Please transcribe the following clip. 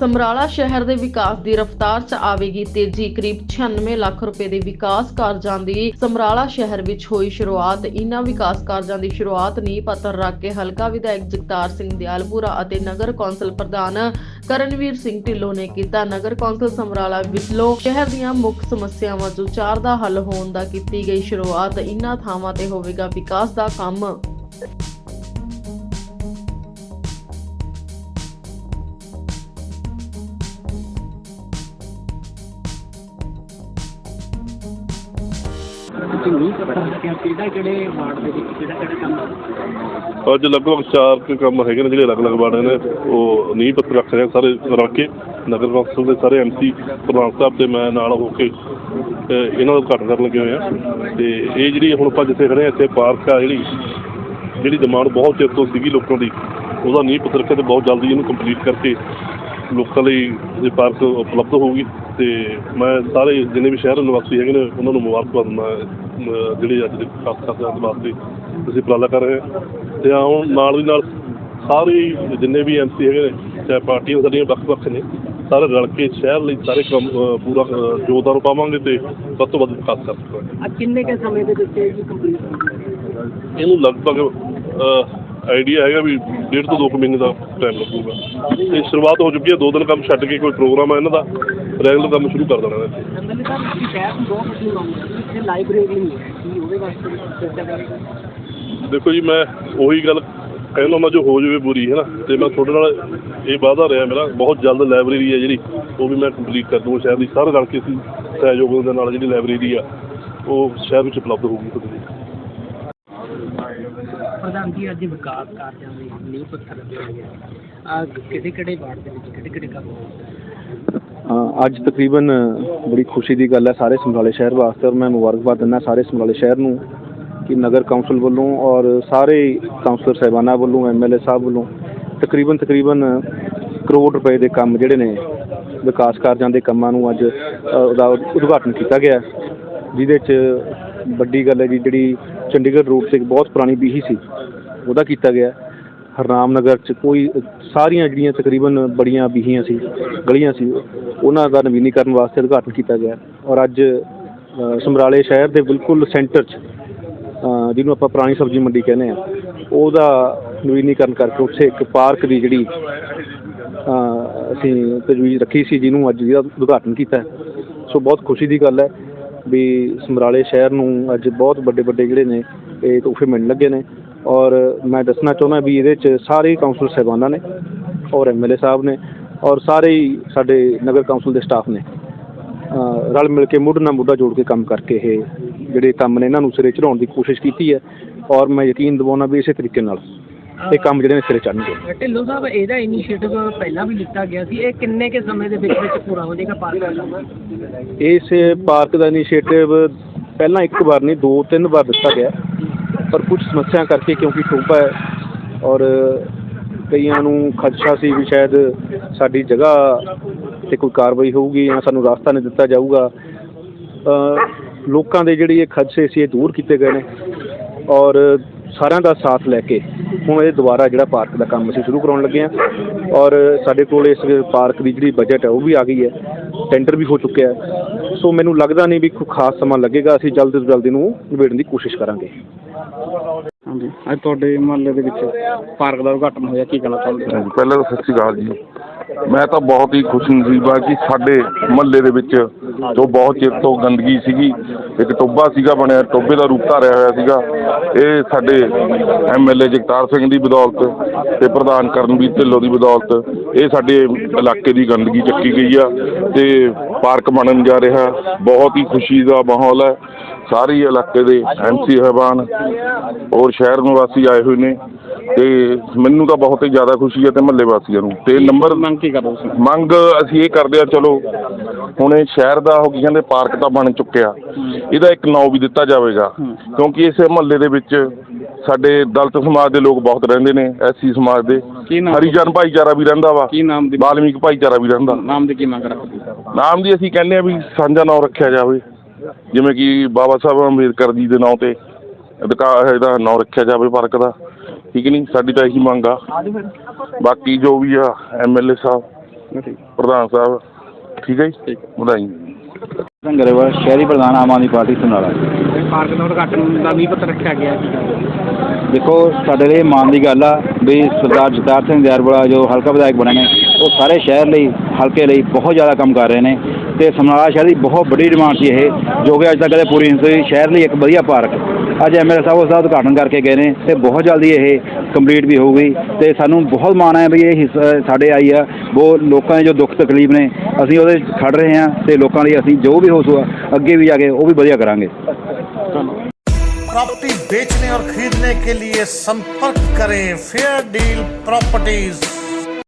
ਸਮਰਾਲਾ ਸ਼ਹਿਰ ਦੇ ਵਿਕਾਸ ਦੀ ਰਫ਼ਤਾਰ 'ਚ ਆਵੇਗੀ ਤੇਜ਼ੀ। ਕਰੀਬ 96 ਲੱਖ ਰੁਪਏ ਦੇ ਵਿਕਾਸ ਕਾਰਜਾਂ ਦੀ ਸਮਰਾਲਾ ਸ਼ਹਿਰ ਵਿੱਚ ਹੋਈ ਸ਼ੁਰੂਆਤ। ਇਨ੍ਹਾਂ ਵਿਕਾਸ ਕਾਰਜਾਂ ਦੀ ਸ਼ੁਰੂਆਤ ਨੀਂਹ ਪੱਥਰ ਰੱਖ ਕੇ ਹਲਕਾ ਵਿਧਾਇਕ ਜਗਤਾਰ ਸਿੰਘ ਦਿਆਲਪੁਰਾ ਅਤੇ ਨਗਰ ਕੌਂਸਲ ਪ੍ਰਧਾਨ ਕਰਨਵੀਰ ਸਿੰਘ ਢਿੱਲੋਂ ਨੇ ਕੀਤਾ। ਨਗਰ ਕੌਂਸਲ ਸਮਰਾਲਾ ਵਿੱਚੋਂ ਸ਼ਹਿਰ ਦੀਆਂ ਮੁੱਖ ਸਮੱਸਿਆਵਾਂ ਚੋਂ ਚਾਰ ਦਾ ਹੱਲ ਹੋਣ ਦਾ ਕੀਤੀ ਗਈ ਸ਼ੁਰੂਆਤ। ਇਨ੍ਹਾਂ ਥਾਵਾਂ ਤੇ ਹੋਵੇਗਾ ਵਿਕਾਸ ਦਾ ਕੰਮ। ਤੁਸੀਂ ਨਹੀਂ ਪਤਾ ਕਿਹੜਾ ਕਿਹੜੇ ਵਾਰਡ ਦੇ ਵਿੱਚ, ਕਿਹੜਾ ਕਿਹੜਾ ਕੰਮ ਅੱਜ ਲਗਭਗ ਚਾਰ ਕੁ ਕੰਮ ਹੈਗੇ ਨੇ ਜਿਹੜੇ ਅਲੱਗ-ਅਲੱਗ ਵਾਰਡ ਨੇ। ਉਹ ਨੀਂਹ ਪੱਥਰ ਰੱਖ ਰਹੇ ਆ ਸਾਰੇ ਰੱਖ ਕੇ। ਨਗਰ ਕੌਂਸਲ ਦੇ ਸਾਰੇ ਐਮਸੀ ਪ੍ਰਧਾਨ ਸਾਹਿਬ ਤੇ ਮੈਂ ਨਾਲ ਹੋ ਕੇ ਇਹਨਾਂ ਦਾ ਉਦਘਾਟਨ ਕਰਨ ਲੱਗੇ ਹੋਏ ਆ ਤੇ ਇਹ ਜਿਹੜੀ ਹੁਣ ਆਪਾਂ ਜਿੱਥੇ ਖੜੇ ਆ ਇੱਥੇ ਪਾਰਕ ਆ ਜਿਹੜੀ ਜਿਹੜੀ ਡਿਮਾਂਡ ਬਹੁਤ ਚਿਰ ਤੋਂ ਸੀਗੀ ਲੋਕਾਂ ਦੀ, ਉਹਦਾ ਨੀਂਹ ਪੱਥਰ ਰੱਖਿਆ ਤੇ ਬਹੁਤ ਜਲਦੀ ਇਹਨੂੰ ਕੰਪਲੀਟ ਕਰਕੇ ਲੋਕਾਂ ਲਈ ਇਹ ਪਾਰਕ ਉਪਲਬਧ ਹੋਊਗੀ। ਤੇ ਮੈਂ ਸਾਰੇ ਜਿੰਨੇ ਵੀ ਸ਼ਹਿਰ ਨਿਵਾਸੀ ਹੈਗੇ ਨੇ, ਉਹਨਾਂ ਨੂੰ ਮੁਬਾਰਕਬਾਦ ਦਿੰਦਾ ਜਿਹੜੇ ਅੱਜ ਦੇ ਖਾਸ ਖਾਸ ਦੇ ਵਾਸਤੇ ਤੁਸੀਂ ਉਪਰਾਲਾ ਕਰ ਰਹੇ ਹੋ। ਤੇ ਆਉਣ ਨਾਲ ਦੀ ਨਾਲ ਸਾਰੇ ਜਿੰਨੇ ਵੀ ਐਮਸੀ ਹੈਗੇ ਨੇ ਚਾਹੇ ਪਾਰਟੀਆਂ ਸਾਡੀਆਂ ਵੱਖ-ਵੱਖ ਨੇ ਸਾਰੇ ਰਲ ਕੇ ਸ਼ਹਿਰ ਲਈ ਸਾਰੇ ਕੰਮ ਪੂਰਾ ਯੋਗਦਾਨ ਪਾਵਾਂਗੇ ਤੇ ਵੱਧ ਤੋਂ ਵੱਧ ਵਿਕਾਸ ਕਰ ਸਕਾਂਗੇ। ਆ ਕਿੰਨੇ ਕੇ ਸਮੇਂ ਦੇ ਵਿੱਚ ਇਹ ਕੰਪਲੀਟ ਇਹਨੂੰ ਲਗਭਗ ਆਈਡੀਆ ਹੈਗਾ ਵੀ ਡੇਢ ਤੋਂ 2 ਮਹੀਨੇ ਦਾ ਟਾਈਮ ਲੱਗੂਗਾ। ਇਹ ਸ਼ੁਰੂਆਤ ਹੋ ਚੁੱਕੀ ਹੈ ਦੋ ਦਿਨ ਕੰਮ ਛੱਡ ਕੇ ਕੋਈ ਪ੍ਰੋਗਰਾਮ ਹੈ ਇਹਨਾਂ ਦਾ ਰੈਗੂਲਰ ਕੰਮ ਸ਼ੁਰੂ ਕਰ ਦੇਣਾ ਇਹਨਾਂ ਨੇ ਐਮਐਲਏ ਸਾਹਿਬ ਤੁਸੀਂ ਸ਼ਹਿਰ ਨੂੰ ਬਹੁਤ ਵਧੀਆ ਲਾਉਂਗੇ ਇੱਥੇ ਲਾਇਬ੍ਰੇਰੀ ਨਹੀਂ ਹੈ ਕੀ ਉਹਦੇ ਵਾਸਤੇ ਚਰਚਾ ਕਰਾਂਗੇ ਦੇਖੋ ਜੀ ਮੈਂ ਉਹੀ ਗੱਲ ਕਹਿੰਦਾ ਮੈਂ ਜੋ ਹੋ ਜਾਵੇ ਬੁਰੀ ਹੈ ਨਾ? ਤੇ ਮੈਂ ਤੁਹਾਡੇ ਨਾਲ ਇਹ ਵਾਅਦਾ ਰਿਹਾ ਮੇਰਾ ਬਹੁਤ ਜਲਦ ਲਾਇਬ੍ਰੇਰੀ ਹੈ ਜਿਹੜੀ ਉਹ ਵੀ ਮੈਂ ਕੰਪਲੀਟ ਕਰ ਦੂੰਗਾ ਸ਼ਹਿਰ ਦੀ। ਸਾਰੇ ਰਲ ਕੇ ਅਸੀਂ ਸਹਿਯੋਗ ਦੇ ਨਾਲ ਜਿਹੜੀ ਲਾਇਬ੍ਰੇਰੀ ਆ ਉਹ ਸ਼ਹਿਰ ਵਿੱਚ ਉਪਲਬਧ ਹੋਊਗੀ ਤੁਹਾਡੇ ਲਈ। ਪ੍ਰਧਾਨ ਜੀ ਅੱਜ ਵਿਕਾਸ ਕਾਰਜਾਂ ਦੇ ਨੀਂਹ ਪੱਥਰ ਰੱਖਿਆ ਗਿਆ ਆ ਕਿਹੜੇ ਕਿਹੜੇ ਵਾਰਡ ਦੇ ਵਿੱਚ ਕਿਹੜੇ ਕਿਹੜੇ ਕੰਮ ਹੋਣਗੇ ਅੱਜ ਤਕਰੀਬਨ ਬੜੀ ਖੁਸ਼ੀ ਦੀ ਗੱਲ ਹੈ ਸਾਰੇ ਸਮਰਾਲੇ ਸ਼ਹਿਰ ਵਾਸਤੇ ਔਰ ਮੈਂ ਮੁਬਾਰਕਬਾਦ ਦਿੰਦਾ ਸਾਰੇ ਸਮਰਾਲੇ ਸ਼ਹਿਰ ਨੂੰ ਕਿ ਨਗਰ ਕੌਂਸਲ ਵੱਲੋਂ ਔਰ ਸਾਰੇ ਕਾਉਂਸਲਰ ਸਾਹਿਬਾਨਾਂ ਵੱਲੋਂ ਐਮਐਲਏ ਸਾਹਿਬ ਵੱਲੋਂ ਤਕਰੀਬਨ ਤਕਰੀਬਨ ਕਰੋੜ ਰੁਪਏ ਦੇ ਕੰਮ ਜਿਹੜੇ ਨੇ ਵਿਕਾਸ ਕਾਰਜਾਂ ਦੇ ਕੰਮਾਂ ਨੂੰ ਅੱਜ ਅ, ਉਹਦਾ ਉਦਘਾਟਨ ਕੀਤਾ ਗਿਆ ਹੈ, ਜਿਹਦੇ 'ਚ ਵੱਡੀ ਗੱਲ ਹੈ ਜੀ ਜਿਹੜੀ ਚੰਡੀਗੜ੍ਹ ਰੋਡ ਤੇ ਇੱਕ ਬਹੁਤ ਪੁਰਾਣੀ ਬੀਹੀ ਸੀ, ਉਹਦਾ ਕੀਤਾ ਗਿਆ। ਹੈ। ਹਰਨਾਮ ਨਗਰ ਚ ਕੋਈ, ਸਾਰੀਆਂ ਜਿਹੜੀਆਂ ਤਕਰੀਬਨ ਬੜੀਆਂ ਬੀਹੀਆਂ ਸੀ, ਗਲੀਆਂ ਸੀ, ਉਹਨਾਂ ਦਾ ਨਵੀਨੀਕਰਨ ਵਾਸਤੇ ਉਦਘਾਟਨ ਕੀਤਾ ਗਿਆ। ਔਰ ਅੱਜ ਸਮਰਾਲੇ ਸ਼ਹਿਰ ਦੇ ਬਿਲਕੁਲ ਸੈਂਟਰ 'ਚ ਜਿਹਨੂੰ ਆਪਾਂ ਪੁਰਾਣੀ ਸਬਜ਼ੀ ਮੰਡੀ ਕਹਿੰਦੇ ਆ ਉਹਦਾ ਨਵੀਨੀਕਰਨ ਕਰਕੇ ਉੱਥੇ ਇੱਕ ਪਾਰਕ ਦੀ ਜਿਹੜੀ ਅਸੀਂ ਤਜਵੀਜ਼ ਰੱਖੀ ਸੀ, ਜਿਹਨੂੰ ਅੱਜ ਜਿਹਦਾ ਉਦਘਾਟਨ ਕੀਤਾ। ਸੋ ਬਹੁਤ ਖੁਸ਼ੀ ਦੀ ਗੱਲ ਹੈ। ਵੀ ਸਮਰਾਲੇ ਸ਼ਹਿਰ ਨੂੰ ਅੱਜ ਬਹੁਤ ਵੱਡੇ ਵੱਡੇ ਜਿਹੜੇ ਨੇ, ਇਹ ਤੋਹਫੇ ਮਿਲਣ ਲੱਗੇ ਨੇ। ਔਰ ਮੈਂ ਦੱਸਣਾ ਚਾਹੁੰਦਾ ਵੀ ਇਹਦੇ 'ਚ ਸਾਰੇ ਕਾਉਂਸਲ ਸਾਹਿਬਾਨਾਂ ਨੇ ਔਰ ਐਮਐਲਏ ਸਾਹਿਬ ਨੇ ਔਰ ਸਾਰੇ ਹੀ ਸਾਡੇ ਨਗਰ ਕੌਂਸਲ ਦੇ ਸਟਾਫ ਨੇ। ਰਲ ਮਿਲ ਕੇ ਮੁੱਢ ਨਾਲ ਮੁੱਢਾ ਜੋੜ ਕੇ ਕੰਮ ਕਰਕੇ ਇਹ ਜਿਹੜੇ ਕੰਮ ਨੇ, ਇਹਨਾਂ ਨੂੰ ਸਿਰੇ ਚੜਾਉਣ ਦੀ ਕੋਸ਼ਿਸ਼ ਕੀਤੀ ਹੈ। ਔਰ ਮੈਂ ਯਕੀਨ ਦਿਵਾਉਣਾ ਵੀ ਇਸੇ ਤਰੀਕੇ ਨਾਲ ਇਹ ਕੰਮ ਜਿਹੜੇ ਨੇ ਸਿਰੇ ਚੜ੍ਹਨਗੇ। ਢਿੱਲੋਂ ਸਾਹਿਬ ਇਹਦਾ ਇਨੀਸ਼ੀਏਟਿਵ ਪਹਿਲਾਂ ਵੀ ਲਿੱਤਾ ਗਿਆ ਸੀ। ਇਹ ਕਿੰਨੇ ਕੇ ਸਮੇਂ ਦੇ ਵਿੱਚ ਵਿੱਚ ਪੂਰਾ ਹੋ ਜਾਏਗਾ ਪਾਰਕ ਇਸ ਪਾਰਕ ਦਾ ਇਨੀਸ਼ੀਏਟਿਵ ਪਹਿਲਾਂ ਇੱਕ ਵਾਰ ਨਹੀਂ ਦੋ ਤਿੰਨ ਵਾਰ ਦਿੱਤਾ ਗਿਆ। ਪਰ ਕੁਝ ਸਮੱਸਿਆ ਕਰਕੇ ਕਿਉਂਕਿ ਟੋਬਾ ਹੈ ਔਰ ਕਈਆਂ ਨੂੰ ਖਦਸ਼ਾ ਸੀ ਵੀ ਸ਼ਾਇਦ ਸਾਡੀ ਜਗ੍ਹਾ ਤੇ ਕੋਈ ਕਾਰਵਾਈ ਹੋਊਗੀ ਜਾਂ ਸਾਨੂੰ ਰਾਸਤਾ ਨਹੀਂ ਦਿੱਤਾ ਜਾਊਗਾ। ਲੋਕਾਂ ਦੇ ਜਿਹੜੇ ਇਹ ਖਦਸ਼ੇ ਸੀ ਇਹ ਦੂਰ ਕੀਤੇ ਗਏ ਨੇ ਔਰ ਸਾਰਿਆਂ ਦਾ ਸਾਥ ਲੈ ਕੇ ਹੁਣ ਇਹ ਦੁਬਾਰਾ ਜਿਹੜਾ ਪਾਰਕ ਦਾ ਕੰਮ ਅਸੀਂ ਸ਼ੁਰੂ ਕਰਾਉਣ ਲੱਗੇ ਹਾਂ। ਔਰ ਸਾਡੇ ਕੋਲ ਇਸ ਪਾਰਕ ਦੀ ਜਿਹੜੀ ਬਜਟ ਹੈ ਉਹ ਵੀ ਆ ਗਈ ਹੈ। ਟੈਂਡਰ ਵੀ ਹੋ ਚੁੱਕਿਆ ਹੈ। ਸੋ ਮੈਨੂੰ ਲੱਗਦਾ ਨਹੀਂ ਵੀ ਕੋਈ ਖਾਸ ਸਮਾਂ ਲੱਗੇਗਾ ਅਸੀਂ ਜਲਦੀ ਤੋਂ ਜਲਦੀ ਨੂੰ ਨਿਬੇੜਨ ਦੀ ਕੋਸ਼ਿਸ਼ ਕਰਾਂਗੇ। ਹਾਂਜੀ। ਅੱਜ ਤੁਹਾਡੇ ਮੁਹੱਲੇ ਦੇ ਵਿੱਚ ਪਾਰਕ ਦਾ ਉਦਘਾਟਨ ਹੋਇਆ ਕੀ ਕਹਿਣਾ ਚਾਹੁੰਦੇ ਪਹਿਲਾਂ ਤਾਂ ਸਤਿ ਸ਼੍ਰੀ ਅਕਾਲ ਜੀ। ਮੈਂ ਤਾਂ ਬਹੁਤ ਹੀ ਖੁਸ਼ ਨਸੀਬ ਆ ਕਿ ਸਾਡੇ ਮੁਹੱਲੇ ਦੇ ਵਿੱਚ ਜੋ ਬਹੁਤ ਚਿਰ ਤੋਂ ਗੰਦਗੀ ਸੀਗੀ ਇੱਕ ਟੋਬਾ ਸੀਗਾ ਬਣਿਆ ਟੋਬੇ ਦਾ ਰੂਪ ਧਾਰਿਆ ਹੋਇਆ ਸੀਗਾ। ਇਹ ਸਾਡੇ ਐਮਐਲਏ ਜਗਤਾਰ ਸਿੰਘ ਦੀ ਬਦੌਲਤ ਤੇ ਪ੍ਰਧਾਨ ਕਰਨਵੀਰ ਢਿੱਲੋਂ ਦੀ ਬਦੌਲਤ ਇਹ ਸਾਡੇ ਇਲਾਕੇ ਦੀ ਗੰਦਗੀ ਚੱਕੀ ਗਈ ਆ ਤੇ ਪਾਰਕ ਬਣਨ ਜਾ ਰਿਹਾ। ਬਹੁਤ ਹੀ ਖੁਸ਼ੀ ਦਾ ਮਾਹੌਲ ਹੈ। ਸਾਰੇ ਇਲਾਕੇ ਦੇ ਐਮਸੀ ਸਾਹਿਬਾਨ ਔਰ ਸ਼ਹਿਰ ਨਿਵਾਸੀ ਆਏ ਹੋਏ ਨੇ ਤੇ ਮੈਨੂੰ ਤਾਂ ਬਹੁਤ ਹੀ ਜ਼ਿਆਦਾ ਖੁਸ਼ੀ ਹੈ ਤੇ ਮਹੱਲੇ ਵਾਸੀਆਂ ਨੂੰ। ਤੇ ਨੰਬਰ ਮੰਗ ਕੀ ਕਰਦੇ ਹੋ ਮੰਗ ਅਸੀਂ ਇਹ ਕਰਦੇ ਆ ਚਲੋ ਹੁਣ ਇਹ ਸ਼ਹਿਰ ਦਾ ਹੋ ਕੀ ਕਹਿੰਦੇ ਪਾਰਕ ਤਾਂ ਬਣ ਚੁੱਕਿਆ। ਇਹਦਾ ਇੱਕ ਨਾਂ ਵੀ ਦਿੱਤਾ ਜਾਵੇਗਾ। ਕਿਉਂਕਿ ਇਸ ਮਹੱਲੇ ਦੇ ਵਿੱਚ ਸਾਡੇ ਦਲਿਤ ਸਮਾਜ ਦੇ ਲੋਕ ਬਹੁਤ ਰਹਿੰਦੇ ਨੇ ਐਸਸੀ ਸਮਾਜ ਦੇ। ਕੀ ਨਾਮ? ਹਰੀਜਨ ਭਾਈਚਾਰਾ ਵੀ ਰਹਿੰਦਾ ਵਾ। ਕੀ ਨਾਮ ਦੀ ਬਾਲਮੀਕ ਭਾਈਚਾਰਾ ਵੀ ਰਹਿੰਦਾ। ਨਾਮ ਦੀ ਕੀ ਮੰਗ ਰੱਖਦੇ ਨਾਮ ਦੀ ਅਸੀਂ ਕਹਿੰਦੇ ਆ ਵੀ ਸਾਂਝਾ ਨਾਂ ਰੱਖਿਆ ਜਾਵੇ। ਜਿਵੇਂ ਕਿ ਬਾਬਾ ਸਾਹਿਬ ਅੰਬੇਦਕਰ ਜੀ ਦੇ ਨਾਂ ਤੇ ਅਧਿਕਾਰ ਇਹਦਾ ਨਾਂ ਰੱਖਿਆ ਜਾਵੇ ਪਾਰਕ ਦਾ। ਠੀਕ ਨਹੀਂ ਸਾਡੀ ਤਾਂ ਇਹੀ ਮੰਗ ਆ। ਬਾਕੀ ਜੋ ਵੀ ਆ ਐਮਐਲਏ ਸਾਹਿਬ ਪ੍ਰਧਾਨ ਸਾਹਿਬ ਠੀਕ ਹੈ ਜੀ? ਵਧਾਈ। ਸੰਗਰੇਵਾਲ ਸ਼ਹਿਰੀ ਪ੍ਰਧਾਨ ਆਮ ਆਦਮੀ ਪਾਰਟੀ ਸਮਰਾਲਾ। ਪਾਰਕ ਦਾ ਉਦਘਾਟਨ ਦਾ ਨੀਂਹ ਪੱਥਰ ਰੱਖਿਆ ਗਿਆ ਦੇਖੋ ਸਾਡੇ ਲਈ ਮਾਣ ਦੀ ਗੱਲ ਆ ਵੀ ਸਰਦਾਰ ਜਗਤਾਰ ਸਿੰਘ ਦਿਆਰਵਾਲਾ ਜੋ ਹਲਕਾ ਵਿਧਾਇਕ ਬਣੇ ਨੇ ਉਹ ਸਾਰੇ ਸ਼ਹਿਰ ਲਈ ਹਲਕੇ ਲਈ ਬਹੁਤ ਜ਼ਿਆਦਾ ਕੰਮ ਕਰ ਰਹੇ ਨੇ। ਤੇ ਸਮਰਾਲਾ ਸ਼ਹਿਰ ਦੀ ਬਹੁਤ ਵੱਡੀ ਡਿਮਾਂਡ ਸੀ ਇਹ ਜੋ ਕਿ ਅੱਜ ਤੱਕ ਕਦੇ ਪੂਰੀ ਨਹੀਂ ਹੋਈ ਸ਼ਹਿਰ ਲਈ ਇੱਕ ਵਧੀਆ ਪਾਰਕ ਅੱਜ ਐਮਐਲਏ ਸਾਹਿਬ ਉਸ ਦਾ ਉਦਘਾਟਨ ਕਰਕੇ ਗਏ ਨੇ ਤੇ ਬਹੁਤ ਜਲਦੀ ਇਹ ਕੰਪਲੀਟ ਵੀ ਹੋਊਗੀ ਤੇ ਸਾਨੂੰ ਬਹੁਤ ਮਾਣ ਹੈ ਵੀ ਇਹ ਹਿੱਸਾ ਸਾਡੇ ਆਈ ਆ ਉਹ ਲੋਕਾਂ ਦੇ ਜੋ ਦੁੱਖ ਤਕਲੀਫ ਨੇ ਅਸੀਂ ਉਹਦੇ 'ਚ ਖੜ ਰਹੇ ਹਾਂ ਤੇ ਲੋਕਾਂ ਲਈ ਅਸੀਂ ਜੋ ਵੀ ਹੋ ਸਕਾ ਅੱਗੇ ਵੀ ਜਾ ਕੇ ਉਹ ਵੀ ਵਧੀਆ ਕਰਾਂਗੇ प्रॉपर्टी बेचने और खरीदने के लिए संपर्क करें फेयर डील प्रॉपर्टीज